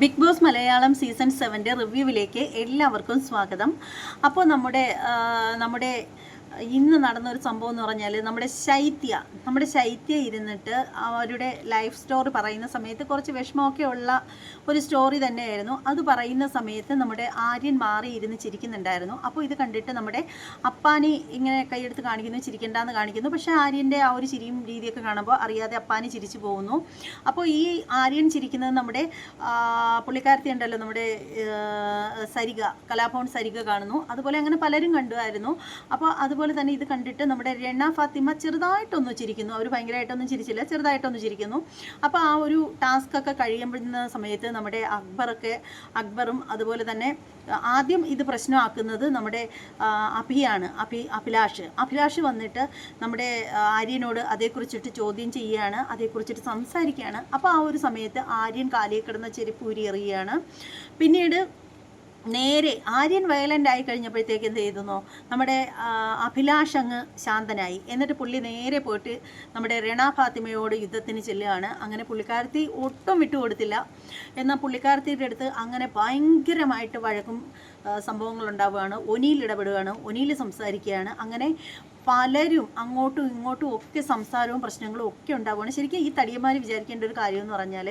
Big boss Malayalam season സെവന്റെ റിവ്യൂവിലേക്ക് എല്ലാവർക്കും സ്വാഗതം. അപ്പോൾ നമ്മുടെ നമ്മുടെ ഇന്ന് നടന്ന ഒരു സംഭവം എന്ന് പറഞ്ഞാൽ നമ്മുടെ ശൈത്യ നമ്മുടെ ശൈത്യ ഇരുന്നിട്ട് അവരുടെ ലൈഫ് സ്റ്റോറി പറയുന്ന സമയത്ത് കുറച്ച് വിഷമമൊക്കെ ഉള്ള ഒരു സ്റ്റോറി തന്നെയായിരുന്നു. അത് പറയുന്ന സമയത്ത് നമ്മുടെ ആര്യൻ മാറി ഇരുന്ന് ചിരിക്കുന്നുണ്ടായിരുന്നു. അപ്പോൾ ഇത് കണ്ടിട്ട് നമ്മുടെ അപ്പാനി ഇങ്ങനെ കൈയെടുത്ത് കാണിക്കുന്നു ചിരിക്കേണ്ടെന്ന് കാണിക്കുന്നു. പക്ഷേ ആര്യന്റെ ആ ഒരു ചിരിയും രീതിയൊക്കെ കാണുമ്പോൾ അറിയാതെ അപ്പാനി ചിരിച്ചു പോകുന്നു. അപ്പോൾ ഈ ആര്യൻ ചിരിക്കുന്നത് നമ്മുടെ പുള്ളിക്കാരത്തി ഉണ്ടല്ലോ നമ്മുടെ സരിക കലാഭവൻ സരിക കാണുന്നു. അതുപോലെ അങ്ങനെ പലരും കണ്ടുമായിരുന്നു. അപ്പോൾ അതുപോലെ തന്നെ ഇത് കണ്ടിട്ട് നമ്മുടെ രണ ഫാത്തിമ ചെറുതായിട്ടൊന്ന് ചിരിക്കുന്നു. അവർ ഭയങ്കരമായിട്ടൊന്നും ചിരിച്ചില്ല ചെറുതായിട്ടൊന്ന് ചിരിക്കുന്നു. അപ്പോൾ ആ ഒരു ടാസ്ക് ഒക്കെ കഴിയുമ്പോഴുന്ന സമയത്ത് നമ്മുടെ അക്ബറൊക്കെ അക്ബറും അതുപോലെ തന്നെ ആദ്യം ഇത് പ്രശ്നമാക്കുന്നത് നമ്മുടെ അഭിയാണ് അഭി അഭിലാഷ്. അഭിലാഷ് വന്നിട്ട് നമ്മുടെ ആര്യനോട് അതേക്കുറിച്ചിട്ട് ചോദ്യം ചെയ്യുകയാണ് അതേക്കുറിച്ചിട്ട് സംസാരിക്കുകയാണ്. അപ്പോൾ ആ ഒരു സമയത്ത് ആര്യൻ കാലിൽ കിടന്ന ചെരുപ്പ് ഊരി എറിയുകയാണ് പിന്നീട് നേരെ ആര്യൻ വയലന്റ് ആയി കഴിഞ്ഞപ്പോഴത്തേക്ക് എന്ത് ചെയ്തെന്നോ നമ്മുടെ അഭിലാഷ് അങ്ങ് ശാന്തനായി. എന്നിട്ട് പുള്ളി നേരെ പോയിട്ട് നമ്മുടെ രണ ഫാത്തിമയോട് യുദ്ധത്തിന് ചെല്ലുകയാണ്. അങ്ങനെ പുള്ളിക്കാരത്തി ഒട്ടും വിട്ടുകൊടുത്തില്ല. എന്നാൽ പുള്ളിക്കാരത്തിയുടെ അടുത്ത് അങ്ങനെ ഭയങ്കരമായിട്ട് വഴക്കും സംഭവങ്ങൾ ഉണ്ടാവുകയാണ് ഒനിയിൽ ഇടപെടുകയാണ്. ഒനിയിൽ സംസാരിക്കുകയാണ്. അങ്ങനെ പലരും അങ്ങോട്ടും ഇങ്ങോട്ടും ഒക്കെ സംസാരവും പ്രശ്നങ്ങളും ഒക്കെ ഉണ്ടാവുകയാണ്. ശരിക്കും ഈ തടിയന്മാർ വിചാരിക്കേണ്ട ഒരു കാര്യം എന്ന് പറഞ്ഞാൽ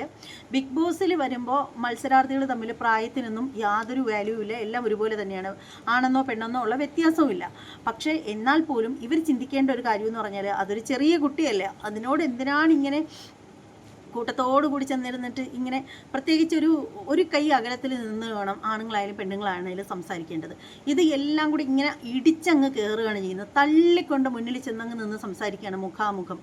ബിഗ് ബോസിൽ വരുമ്പോൾ മത്സരാർത്ഥികൾ തമ്മിൽ പ്രായത്തിനൊന്നും യാതൊരു വാല്യൂ ഇല്ല. എല്ലാം ഒരുപോലെ തന്നെയാണ്. ആണെന്നോ പെണ്ണെന്നോ ഉള്ള വ്യത്യാസവുമില്ല പക്ഷേ എന്നാൽ പോലും ഇവർ ചിന്തിക്കേണ്ട ഒരു കാര്യം എന്ന് പറഞ്ഞാൽ അതൊരു ചെറിയ കുട്ടിയല്ലേ. അതിനോട് എന്തിനാണ് ഇങ്ങനെ കൂട്ടത്തോടു കൂടി ചെന്നിരുന്നിട്ട് ഇങ്ങനെ പ്രത്യേകിച്ച് ഒരു ഒരു കൈ അകലത്തിൽ നിന്ന് വേണം ആണുങ്ങളായാലും പെണ്ണുങ്ങളായാലും സംസാരിക്കേണ്ടത്. ഇത് എല്ലാം കൂടി ഇങ്ങനെ ഇടിച്ചങ്ങ് കയറുകയാണ് ചെയ്യുന്നത്. തള്ളിക്കൊണ്ട് മുന്നിൽ ചെന്നങ്ങ് നിന്ന് സംസാരിക്കുകയാണ് മുഖാമുഖം.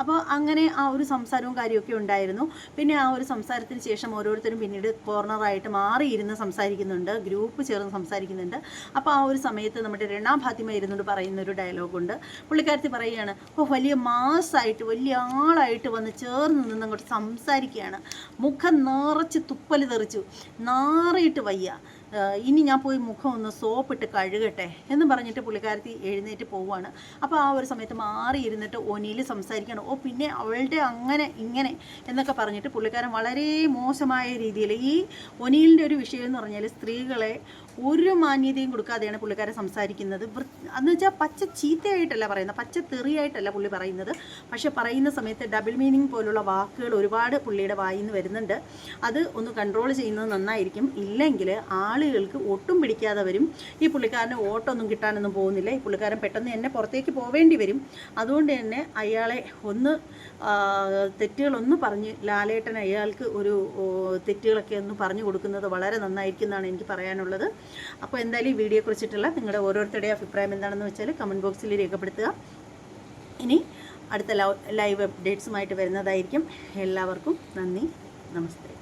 അപ്പോൾ അങ്ങനെ ആ ഒരു സംസാരവും കാര്യമൊക്കെ ഉണ്ടായിരുന്നു. പിന്നെ ആ ഒരു സംസാരത്തിന് ശേഷം ഓരോരുത്തരും പിന്നീട് കോർണറായിട്ട് മാറിയിരുന്ന് സംസാരിക്കുന്നുണ്ട്. ഗ്രൂപ്പ് ചേർന്ന് സംസാരിക്കുന്നുണ്ട്. അപ്പോൾ ആ ഒരു സമയത്ത് നമ്മുടെ രണ്ടാം ഫാത്തിമ ഇരുന്നുകൊണ്ട് പറയുന്ന ഒരു ഡയലോഗുണ്ട്. പുള്ളിക്കാരത്തി പറയുകയാണ് ഓ വലിയ മാസായിട്ട് വലിയ ആളായിട്ട് വന്ന് ചേർന്ന് നിന്ന് അങ്ങോട്ട് സംസാരിക്കുകയാണ്. മുഖം നിറച്ച് തുപ്പൽ തെറിച്ചു. നാറിയിട്ട് വയ്യ. ഇനി ഞാൻ പോയി മുഖം ഒന്ന് സോപ്പിട്ട് കഴുകട്ടെ എന്ന് പറഞ്ഞിട്ട് പുള്ളിക്കാരത്തി എഴുന്നേറ്റ് പോവുകയാണ്. അപ്പോൾ ആ ഒരു സമയത്ത് മാറി ഇരുന്നിട്ട് ഒനിയിൽ സംസാരിക്കണം ഓ പിന്നെ അവളുടെ അങ്ങനെ ഇങ്ങനെ എന്നൊക്കെ പറഞ്ഞിട്ട് പുള്ളിക്കാരൻ വളരെ മോശമായ രീതിയിൽ ഈ ഒനിയിലിന്റെ ഒരു വിഷയം എന്ന് പറഞ്ഞാൽ സ്ത്രീകളെ ഒരു മാന്യതയും കൊടുക്കാതെയാണ് പുള്ളിക്കാരൻ സംസാരിക്കുന്നത്. എന്ന് വെച്ചാൽ പച്ച ചീത്തയായിട്ടല്ല പറയുന്നത് പച്ച തെറിയായിട്ടല്ല പുള്ളി പറയുന്നത്. പക്ഷേ പറയുന്ന സമയത്ത് ഡബിൾ മീനിങ് പോലുള്ള വാക്കുകൾ ഒരുപാട് പുള്ളിയുടെ വായിന്ന് വരുന്നുണ്ട്. അത് ഒന്ന് കൺട്രോൾ ചെയ്യുന്നത് നന്നായിരിക്കും. ഇല്ലെങ്കിൽ ആളുകൾക്ക് ഒട്ടും പിടിക്കാതെ വരും ഈ പുള്ളിക്കാരന് ഓട്ടൊന്നും കിട്ടാനൊന്നും പോകുന്നില്ല. ഈ പുള്ളിക്കാരൻ പെട്ടെന്ന് എന്നെ പുറത്തേക്ക് പോവേണ്ടി വരും. അതുകൊണ്ട് തന്നെ അയാളെ ഒന്ന് തെറ്റുകളൊന്ന് പറഞ്ഞ് ലാലേട്ടൻ അയാൾക്ക് ഒരു തെറ്റുകളൊക്കെ ഒന്ന് പറഞ്ഞു കൊടുക്കുന്നത് വളരെ നന്നായിരിക്കും എന്നാണ് എനിക്ക് പറയാനുള്ളത്. അപ്പോൾ എന്തായാലും ഈ വീഡിയോ കുറിച്ചിട്ടുള്ള നിങ്ങളുടെ ഓരോരുത്തരുടെയും അഭിപ്രായം എന്താണെന്ന് വെച്ചാൽ കമന്റ് ബോക്സിൽ രേഖപ്പെടുത്തുക. ഇനി അടുത്ത ലൈവ് അപ്ഡേറ്റ്സുമായിട്ട് വരുന്നതായിരിക്കും. എല്ലാവർക്കും നന്ദി. നമസ്തേ.